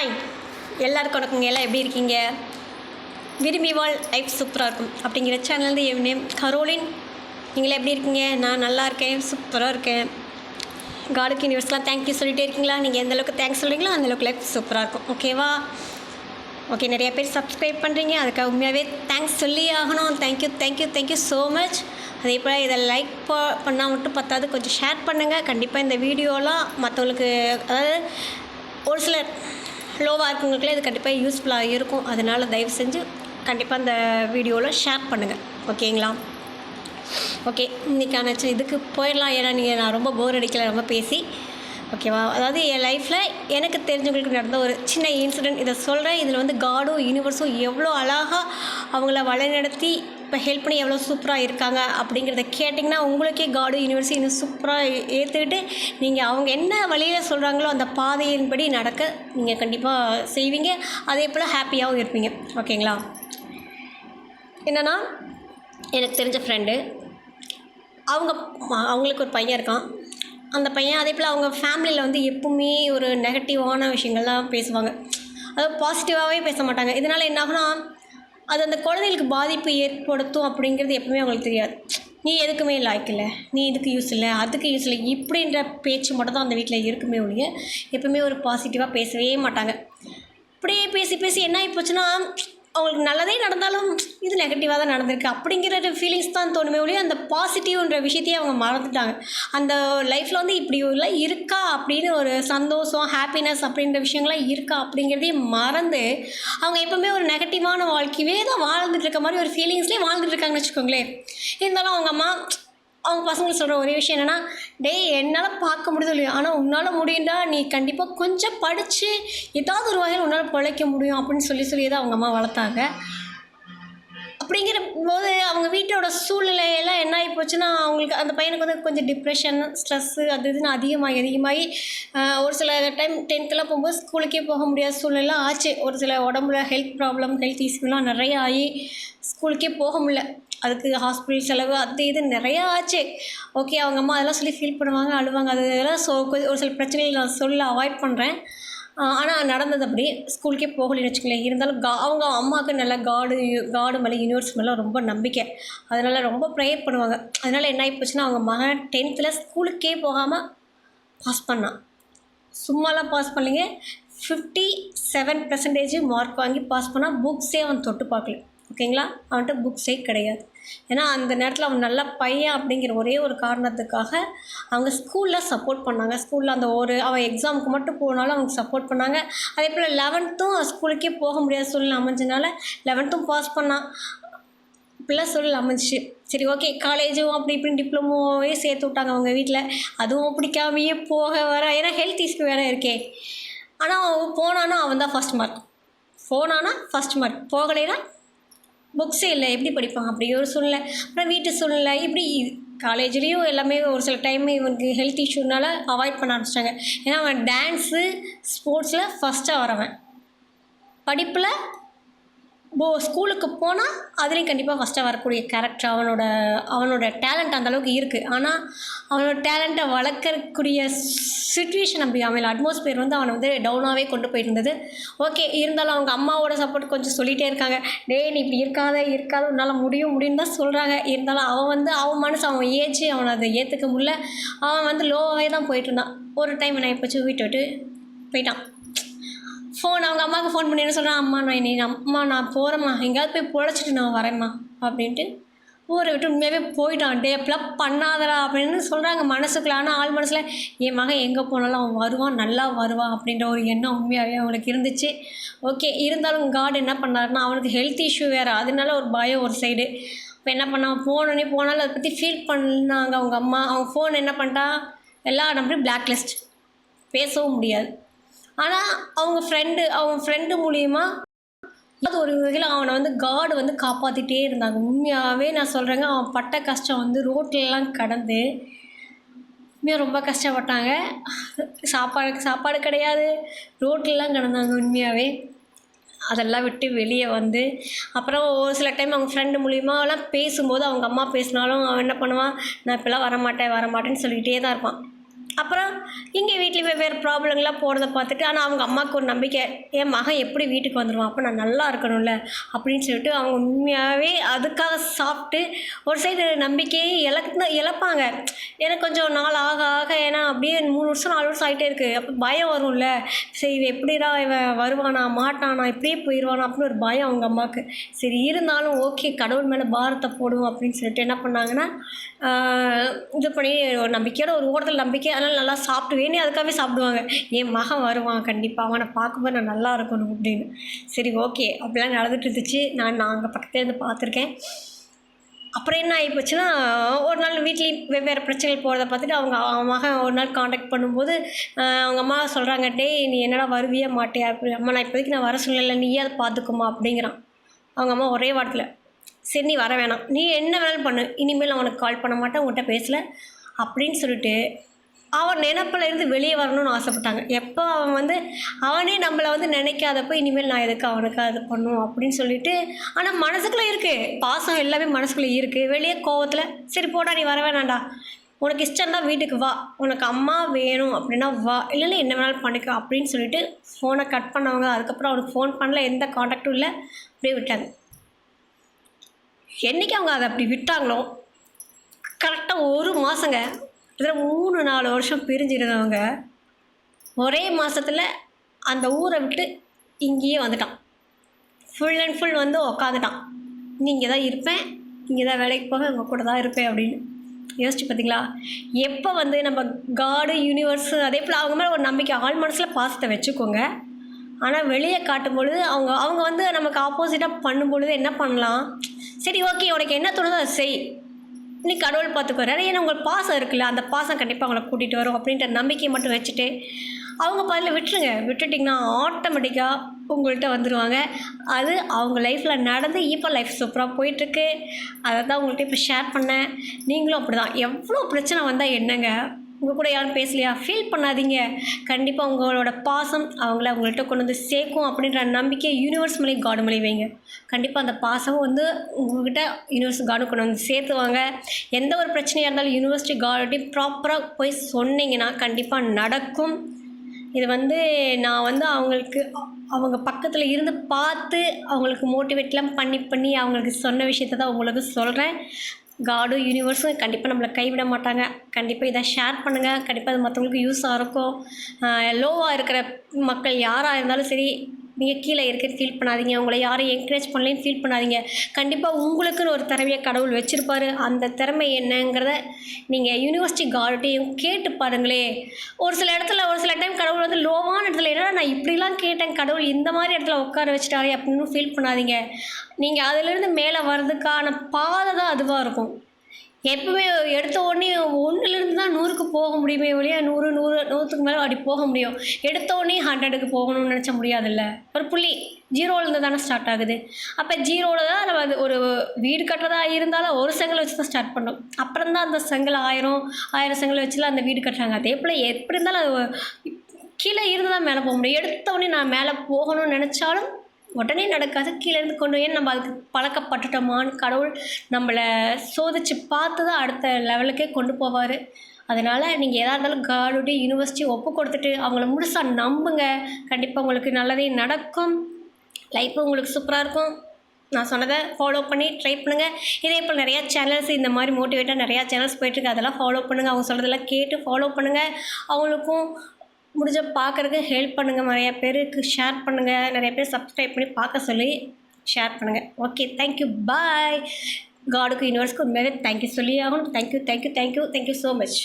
Hi எல்லாருக்கும் வணக்கங்க எல்லாம் எப்படி இருக்கீங்க? விரும்பி வாழ் லைஃப் சூப்பராக இருக்கும். அப்படிங்கிற சேனல்ந்து என் நேம் கரோலின். நீங்களே எப்படி இருக்கீங்க? நான் நல்லா இருக்கேன். சூப்பராக இருக்கேன். காடுக்கு யூனிவர்ஸ்லாம் தேங்க்யூ சொல்லிகிட்டே இருக்கீங்களா? நீங்கள் எந்த அளவுக்கு தேங்க்ஸ் சொல்கிறீங்களோ அந்தளவுக்கு லைஃப் சூப்பராக இருக்கும். ஓகேவா ஓகே நிறைய பேர் சப்ஸ்கிரைப் பண்ணுறீங்க அதுக்காக உண்மையாகவே தேங்க்ஸ் சொல்லி ஆகணும். Thank you thank you thank you so much அதே போல் இதை லைக் பண்ணால் மட்டும் பத்தாது. கொஞ்சம் ஷேர் பண்ணுங்கள் கண்டிப்பாக இந்த வீடியோலாம் மற்றவங்களுக்கு அதாவது ஒரு சிலர் லோவாக இருக்கவங்களுக்குலாம் இது கண்டிப்பாக யூஸ்ஃபுல்லாக இருக்கும். அதனால் தயவு செஞ்சு கண்டிப்பாக அந்த வீடியோவில் ஷேர் பண்ணுங்கள் ஓகேங்களா? ஓகே இன்றைக்கான இதுக்கு போயிடலாம். ஏன்னா நீங்கள் நான் ரொம்ப போர் அடிக்கல. ரொம்ப பேசி. ஓகேவா? அதாவது என் லைஃப்பில் எனக்கு தெரிஞ்சவங்களுக்கு நடந்த ஒரு சின்ன இன்சிடெண்ட் இதை சொல்கிறேன் இதில் வந்து காடும் யூனிவர்ஸும் எவ்வளோ அழகாக அவங்கள வழிநடத்தி இப்போ ஹெல்ப் பண்ணி எவ்வளோ சூப்பராக இருக்காங்க அப்படிங்கிறத கேட்டிங்கன்னா உங்களுக்கே காடு யூனிவர்ஸ் இன்னும் சூப்பராக ஏற்றுக்கிட்டு நீங்கள் அவங்க என்ன வழியில் சொல்கிறாங்களோ அந்த பாதையின்படி நடக்க நீங்கள் கண்டிப்பாக செய்வீங்க. அதே போல் ஹாப்பியாகவும் இருப்பீங்க. ஓகேங்களா? என்னென்னா எனக்கு தெரிஞ்ச ஃப்ரெண்டு அவங்க ம- அவங்களுக்கு ஒரு பையன் இருக்கான். அந்த பையன் அதே போல் அவங்க ஃபேமிலியில் வந்து எப்பவுமே ஒரு நெகட்டிவான விஷயங்கள்லாம் பேசுவாங்க. அதாவது பாசிட்டிவாகவே பேச மாட்டாங்க. இதனால் என்ன ஆகுனா அது அந்த குழந்தைகளுக்கு பாதிப்பு ஏற்படுத்தும் அப்படிங்கிறது எப்பவுமே அவங்களுக்கு தெரியாது. நீ எதுக்குமே லாய்க்கில்லை நீ இதுக்கு யூஸ் இல்லை. அதுக்கு யூஸ் இல்லை. இப்படின்ற பேச்சு மட்டும் தான் அந்த வீட்டில் இருக்குமே ஒழிய எப்பவுமே ஒரு பாசிட்டிவாக பேசவே மாட்டாங்க. இப்படியே பேசி பேசி என்ன ஆகி போச்சுன்னா அவங்களுக்கு நல்லதே நடந்தாலும் இது நெகட்டிவாக தான் நடந்திருக்கு. அப்படிங்கிற ஃபீலிங்ஸ் தான் தோணுமே ஒழிய அந்த பாசிட்டிவ்ன்ற விஷயத்தையே அவங்க மறந்துட்டாங்க. அந்த லைஃப்பில் வந்து இப்படி எல்லாம் இருக்கா அப்படின்னு ஒரு சந்தோஷம் ஹாப்பினஸ் அப்படின்ற விஷயங்கள்லாம் இருக்கா அப்படிங்கிறதே மறந்து அவங்க எப்போவுமே ஒரு நெகட்டிவான வாழ்க்கையவே தான் வாழ்ந்துட்டு இருக்க மாதிரி ஒரு ஃபீலிங்ஸ்லேயே வாழ்ந்துட்டு இருக்காங்கன்னு வச்சுக்கோங்களேன். இருந்தாலும் அவங்க அம்மா அவங்க பசங்களுக்கு சொல்கிற ஒரே விஷயம் என்னென்னா டேய் என்னால் பார்க்க முடியுது இல்லையா ஆனால் உன்னால் முடியும்டா. நீ கண்டிப்பாக கொஞ்சம் படித்து ஏதாவது ஒரு வகையில் உன்னால் பிழைக்க முடியும் அப்படின்னு சொல்லி சொல்லி தான் அவங்க அம்மா வளர்த்தாங்க. அப்படிங்கிற போது அவங்க வீட்டோட சூழ்நிலையெல்லாம் என்ன ஆகி போச்சுன்னா அவங்களுக்கு அந்த பையனுக்கு வந்து கொஞ்சம் டிப்ரெஷன் ஸ்ட்ரெஸ்ஸு அது இதுன்னு அதிகமாகி அதிகமாகி ஒரு சில டைம் டென்த்தெல்லாம் போகும்போது ஸ்கூலுக்கே போக முடியாத சூழ்நிலை ஆச்சு. ஒரு சில உடம்புல ஹெல்த் ப்ராப்ளம் ஹெல்த் இஷ்யூலாம் நிறைய ஆகி ஸ்கூலுக்கே போக முடியல. அதுக்கு ஹாஸ்பிட்டல் செலவு அது இது நிறையா ஆச்சு. ஓகே அவங்க அம்மா அதெல்லாம் சொல்லி ஃபீல் பண்ணுவாங்க அழுவாங்க. அது இதெல்லாம் ஸோ ஒரு சில பிரச்சனைகள் நான் சொல்ல அவாய்ட் பண்ணுறேன் ஆனால் நடந்தது அப்படி. ஸ்கூலுக்கே போகலைன்னு வச்சுக்கலேன் இருந்தாலும் கா அவங்க அம்மாவுக்கு நல்லா காடு காடு மேலே யூனிவர்ஸ் மேலே ரொம்ப நம்பிக்கை. அதனால் ரொம்ப ப்ரேயர் பண்ணுவாங்க. அதனால் என்ன ஆகி போச்சுன்னா அவங்க மகன் டென்த்தில் ஸ்கூலுக்கே போகாமல் பாஸ் பண்ணான். சும்மாலாம் பாஸ் பண்ணலைங்க. ஃபிஃப்டி செவன் பர்சன்டேஜ் மார்க் வாங்கி பாஸ் பண்ணால் புக்ஸே அவன் தொட்டு பார்க்கல. ஓகேங்களா? அவன்கிட்ட புக்ஸே கிடையாது. ஏன்னா அந்த நேரத்தில் அவன் நல்ல பையன் அப்படிங்கிற ஒரே ஒரு காரணத்துக்காக அவங்க ஸ்கூலில் சப்போர்ட் பண்ணாங்க. ஸ்கூலில் அந்த ஒரு அவன் எக்ஸாமுக்கு மட்டும் போனாலும் அவங்க சப்போர்ட் பண்ணாங்க. அதே போல் லெவன்த்தும் ஸ்கூலுக்கே போக முடியாத சூழ்நிலை அமைஞ்சனால லெவன்த்தும் பாஸ் பண்ணான். இப்படிலாம் சொல்லி அமைஞ்சிச்சு. சரி ஓகே காலேஜும் அப்படி இப்படின்னு டிப்ளமோவே சேர்த்து விட்டாங்க அவங்க வீட்டில் அதுவும் பிடிக்காமையே போக வர ஏன்னா ஹெல்த் இஷ்யூ வேறு இருக்கே. ஆனால் அவன் போனானா அவன் தான் ஃபஸ்ட் மார்க் போனான்னா ஃபஸ்ட் மார்க் போகலைன்னா புக்ஸே இல்லை எப்படி படிப்பான் அப்படி ஒரு சூழ்நிலை. அப்புறம் வீட்டு சூழ்நிலை இப்படி காலேஜ்லேயும் எல்லாமே ஒரு சில டைம் இவனுக்கு ஹெல்த் இஷ்யூனால அவாய்ட் பண்ண ஆரம்பிச்சிட்டாங்க. ஏன்னா அவன் டான்ஸு ஸ்போர்ட்ஸில் ஃபஸ்ட்டாக வரவன். படிப்பில் போ ஸ்கூலுக்கு போனால் அதுலேயும் கண்டிப்பாக ஃபஸ்ட்டாக வரக்கூடிய கேரக்டர் அவனோட அவனோட டேலண்ட் அந்தளவுக்கு இருக்குது ஆனால் அவனோட டேலண்ட்டை வளர்க்கக்கூடிய சுச்சுவேஷன் அப்படி அவன் அட்மாஸ்பியர் வந்து அவனை வந்து டவுனாகவே கொண்டு போயிட்டு இருந்தது ஓகே இருந்தாலும் அவங்க அம்மாவோட சப்போர்ட் கொஞ்சம் சொல்லிகிட்டே இருக்காங்க. டேய் நீ இப்படி இருக்காத இருக்காத உன்னால் முடியும் முடியும் தான் சொல்கிறாங்க இருந்தாலும் அவன் வந்து அவன் மனசு அவன் ஏஜ் அவனை அதை ஏற்றுக்க முடியல. அவன் வந்து லோவாகவே தான் போயிட்டு இருந்தான். ஒரு டைம் நான் எப்போச்சும் வீட்டை விட்டு போயிட்டான். ஃபோன் அவங்க அம்மாவுக்கு ஃபோன் பண்ணி என்ன சொல்கிறான் அம்மா நான் நீ அம்மா நான் போகிறேம்மா எங்கேயாவது போய் பொழைச்சிட்டு நான் வரேம்மா. அப்படின்ட்டு ஊரை விட்டு உண்மையாகவே போயிட்டான். டே அப்படிலாம் பண்ணாதடா. அப்படின்னு சொல்கிறாங்க மனசுக்குள்ள. ஆனால் ஆள் மனசில் என் மகன் எங்கே போனாலும் அவன் வருவான் நல்லா வருவான் அப்படின்ற ஒரு எண்ணம் உண்மையாகவே அவங்களுக்கு இருந்துச்சு. ஓகே இருந்தாலும் காட் என்ன பண்ணாருன்னா அவனுக்கு ஹெல்த் இஷ்யூ வேறு. அதனால ஒரு பயம் ஒரு சைடு இப்போ என்ன பண்ணான் போனோடனே போனாலும் அதை பற்றி ஃபீல் பண்ணாங்க அவங்க அம்மா. அவன் ஃபோன் என்ன பண்ணிட்டா எல்லா நம்பரும் பிளாக் லிஸ்ட் பேசவும் முடியாது. ஆனால் அவங்க ஃப்ரெண்டு அவங்க ஃப்ரெண்டு மூலியமா அது ஒரு வகையில் அவனை வந்து காடு வந்து காப்பாற்றிட்டே இருந்தாங்க. உண்மையாகவே நான் சொல்கிறேங்க அவன் பட்ட கஷ்டம் வந்து ரோட்லலாம் கடந்து உண்மையாக ரொம்ப கஷ்டப்பட்டாங்க. சாப்பாடு சாப்பாடு கிடையாது. ரோட்லலாம் கிடந்தாங்க உண்மையாகவே அதெல்லாம் விட்டு வெளியே வந்து அப்புறம் ஒரு சில டைம் அவங்க ஃப்ரெண்டு மூலியமாலாம் பேசும்போது அவங்க அம்மா பேசினாலும் அவன் என்ன பண்ணுவான்? நான் இப்போல்லாம் வரமாட்டேன் வரமாட்டேன்னு சொல்லிக்கிட்டே தான் இருப்பான். அப்புறம் இங்கே வீட்டில் வெவ்வேறு ப்ராப்ளங்கள்லாம் போகிறத பார்த்துட்டு ஆனால் அவங்க அம்மாவுக்கு ஒரு நம்பிக்கை என் மகன் எப்படி வீட்டுக்கு வந்துடுவான் அப்போ நான் நல்லா இருக்கணும்ல? அப்படின்னு சொல்லிட்டு அவங்க உண்மையாகவே அதுக்காக சாப்பிட்டு ஒரு சைடு நம்பிக்கையை இழக்கு இழப்பாங்க. எனக்கு கொஞ்சம் நாள் ஆக ஆக ஏன்னா அப்படியே மூணு வருஷம் நாலு வருஷம் ஆகிட்டே இருக்குது அப்போ பயம் வரும்ல. சரி இவன் எப்படிடா இவன் வருவானா மாட்டானா இப்படியே போயிடுவானா அப்படின்னு ஒரு பயம் அவங்க அம்மாவுக்கு. சரி இருந்தாலும் ஓகே கடவுள் மேலே பாரத்தை போடுவோம் அப்படின்னு சொல்லிட்டு என்ன பண்ணாங்கன்னா இது பண்ணி ஒரு நம்பிக்கையோட ஒரு ஓட்டத்தில் நம்பிக்கை அதனால் நல்லா சாப்பிடுவேன்னு அதுக்காகவே சாப்பிடுவாங்க. என் மகன் வருவான் கண்டிப்பாக அவனை பார்க்கும்போது நான் நல்லா இருக்கணும் அப்படின்னு. சரி ஓகே. அப்படிலாம் நடந்துட்டு இருந்துச்சு. நான் நாங்கள் பக்கத்துல இருந்து பார்த்துருக்கேன். அப்புறம் என்ன ஆகி போச்சுன்னா ஒரு நாள் வீட்லேயும் வெவ்வேறு பிரச்சனைகள் போகிறத பார்த்துட்டு அவங்க அவன் மகன் ஒரு நாள் காண்டாக்ட் பண்ணும்போது அவங்க அம்மா சொல்கிறாங்க டேய் நீ என்னடா வருவியே மாட்டேயா? அப்படி அம்மா நான் இப்போதைக்கு நான் வர சொல்லலை நீயே அதை பார்த்துக்குமா அப்படிங்கிறான். அவங்க அம்மா ஒரே வாரத்தில் சரி நீ வர வேணாம். நீ என்ன வேணாலும் பண்ணு. இனிமேல் நான் உனக்கு கால் பண்ண மாட்டேன் உங்கள்கிட்ட பேசலை. அப்படின்னு சொல்லிட்டு அவன் நினப்பில் இருந்து வெளியே வரணும்னு ஆசைப்பட்டாங்க. எப்போ அவன் வந்து அவனே நம்மளை வந்து நினைக்காதப்போ இனிமேல் நான் எதுக்கு அவனுக்கு அது பண்ணும் அப்படின்னு சொல்லிட்டு ஆனால் மனசுக்குள்ளே இருக்குது பாசம் எல்லாமே மனசுக்குள்ளே இருக்குது வெளியே கோவத்தில் சரி போடா நீ வர வேணாண்டா உனக்கு இஷ்டம் தான் வீட்டுக்கு வா. உனக்கு அம்மா வேணும் அப்படின்னா வா. இல்லைன்னா என்ன வேணாலும் பண்ணிக்கோ. அப்படின்னு சொல்லிட்டு ஃபோனை கட் பண்ணவங்க அதுக்கப்புறம் அவனுக்கு ஃபோன் பண்ணல எந்த காண்டாக்டும் இல்லை. அப்படியே விட்டாங்க. என்றைக்கு அவங்க அதை அப்படி விட்டாங்களோ கரெக்டாக ஒரு மாதங்க இதில் மூணு நாலு வருஷம் பிரிஞ்சிருந்தவங்க ஒரே மாதத்தில் அந்த ஊரை விட்டு இங்கேயே வந்துட்டான். ஃபுல் அண்ட் ஃபுல் வந்து உக்காந்துட்டான். நீங்கள் இங்கே தான் இருப்பேன் இங்கே தான் வேலைக்கு போக உங்கள் கூட தான் இருப்பேன் அப்படின்னு. யோசிச்சு பார்த்தீங்களா எப்போ வந்து நம்ம காடு யூனிவர்ஸ் அதே போல் அவங்க மேலே ஒரு நம்பிக்கை ஆள் மனசில் பாசத்தை வச்சுக்கோங்க. ஆனால் வெளியே காட்டும் பொழுது அவங்க அவங்க வந்து நமக்கு ஆப்போசிட்டாக பண்ணும் பொழுது என்ன பண்ணலாம்? சரி ஓகே உனக்கு என்ன தோணுதோ அதை செய். நீ கடவுள் பார்த்துக்குறாரு ஏன்னா உங்களுக்கு பாசம் இருக்குல்ல அந்த பாசம் கண்டிப்பாக அவங்கள கூட்டிகிட்டு வரும் அப்படின்ற நம்பிக்கையை மட்டும் வச்சுட்டு அவங்க பதில் விட்டுருங்க. விட்டுட்டிங்கன்னா ஆட்டோமேட்டிக்காக உங்கள்கிட்ட வந்துடுவாங்க அது அவங்க லைஃப்பில் நடந்து இப்போ லைஃப் சூப்பராக போயிட்டுருக்கு. அதை தான் உங்கள்கிட்ட இப்போ ஷேர் பண்ணேன். நீங்களும் அப்படி தான் எவ்வளோ பிரச்சனை வந்தால் என்னங்க? உங்கள் கூட யாரும் பேசலையா? ஃபீல் பண்ணாதீங்க. கண்டிப்பாக உங்களோட பாசம் அவங்கள உங்கள்கிட்ட கொண்டு வந்து சேர்க்கும் அப்படின்ற நம்பிக்கை யூனிவர்ஸ் மேலே காடு மேலே வைங்க. கண்டிப்பாக அந்த பாசம் வந்து உங்கள்கிட்ட யூனிவர்ஸ் காடு கொண்டு வந்து சேர்த்துவாங்க எந்த ஒரு பிரச்சனையாக இருந்தாலும் யூனிவர்சிட்டி கார்டையும் ப்ராப்பராக போய் சொன்னீங்கன்னா கண்டிப்பாக நடக்கும். இது வந்து நான் வந்து அவங்களுக்கு அவங்க பக்கத்தில் இருந்து பார்த்து அவங்களுக்கு மோட்டிவேட்லாம் பண்ணி பண்ணி அவங்களுக்கு சொன்ன விஷயத்த தான் உங்களுக்கு சொல்கிறேன் காடும் யூனிவர்ஸும் கண்டிப்பாக நம்மளை கைவிட மாட்டாங்க. கண்டிப்பாக இதை ஷேர் பண்ணுங்கள் கண்டிப்பாக அது மற்றவங்களுக்கு யூஸாக இருக்கும். லோவாக இருக்கிற மக்கள் யாராக இருந்தாலும் சரி நீங்கள் கீழே இருக்க ஃபீல் பண்ணாதீங்க. உங்களை யாரும் என்கரேஜ் பண்ணலன்னு ஃபீல் பண்ணாதீங்க. கண்டிப்பாக உங்களுக்குன்னு ஒரு திறமையை கடவுள் வச்சுருப்பாரு. அந்த திறமை என்னங்கிறத நீங்கள் யூனிவர்சிட்டி கார்டையும் கேட்டு பாருங்களே. ஒரு சில இடத்துல ஒரு சில டைம் கடவுள் வந்து லோவான இடத்துல என்னடா நான் இப்படிலாம் கேட்டேன் கடவுள் இந்த மாதிரி இடத்துல உட்கார வச்சுட்டாரே அப்படின்னு ஃபீல் பண்ணாதீங்க. நீங்கள் அதிலிருந்து மேலே வர்றதுக்கான பாதை தான் அதுவாக இருக்கும். எப்பவுமே எடுத்த உடனே ஒன்றுலேருந்து தான் நூறுக்கு போக முடியுமே ஒழிய நூறு நூறு நூற்றுக்கு மேலே அப்படி போக முடியும். எடுத்த உடனே ஹண்ட்ரடுக்கு போகணும்னு நினச்ச முடியாதுல்ல. ஒரு புள்ளி ஜீரோலேருந்து தானே ஸ்டார்ட் ஆகுது. அப்போ ஜீரோவில் தான் நம்ம அது ஒரு வீடு கட்டுறதா இருந்தாலும் ஒரு செங்கலை வச்சு தான் ஸ்டார்ட் பண்ணோம் அப்புறம் தான் அந்த செங்கல் ஆயிரம். ஆயிரம் செங்கலை வச்சுலாம் அந்த வீடு கட்டுறாங்க. அதே போல் எப்படி இருந்தாலும் அது கீழே இருந்து தான் மேலே போக முடியும். எடுத்த உடனே நான் மேலே போகணும்னு நினச்சாலும் உடனே நடக்காது கீழே இருந்து கொண்டு போய் நம்ம அதுக்கு பழக்கப்பட்டுட்டோமான்னு கடவுள் நம்மளை சோதிச்சு பார்த்து தான் அடுத்த லெவலுக்கே கொண்டு போவார். அதனால் நீங்கள் எதாக இருந்தாலும் காடுடைய யூனிவர்சிட்டி ஒப்பு கொடுத்துட்டு அவங்கள முழுசாக நம்புங்க. கண்டிப்பாக உங்களுக்கு நல்லதே நடக்கும். லைஃப் உங்களுக்கு சூப்பராக இருக்கும். நான் சொன்னதை ஃபாலோ பண்ணி ட்ரை பண்ணுங்கள் இதே போல் நிறையா சேனல்ஸ் இந்த மாதிரி மோட்டிவேட்டாக நிறையா சேனல்ஸ் போயிட்டுருக்கு. அதெல்லாம் ஃபாலோ பண்ணுங்கள் அவங்க சொல்கிறதெல்லாம் கேட்டு ஃபாலோ பண்ணுங்கள் அவங்களுக்கும் முடிஞ்ச பார்க்குறதுக்கு ஹெல்ப் பண்ணுங்கள் நிறைய பேருக்கு ஷேர் பண்ணுங்கள் நிறைய பேர் சப்ஸ்கிரைப் பண்ணி பார்க்க சொல்லி ஷேர் பண்ணுங்கள் ஓகே தேங்க்யூ பாய் காடுக்கு யூனிவர்ஸ்க்கு உண்மையாகவே தேங்க்யூ சொல்லி ஆகணும். Thank you thank you thank you thank you so much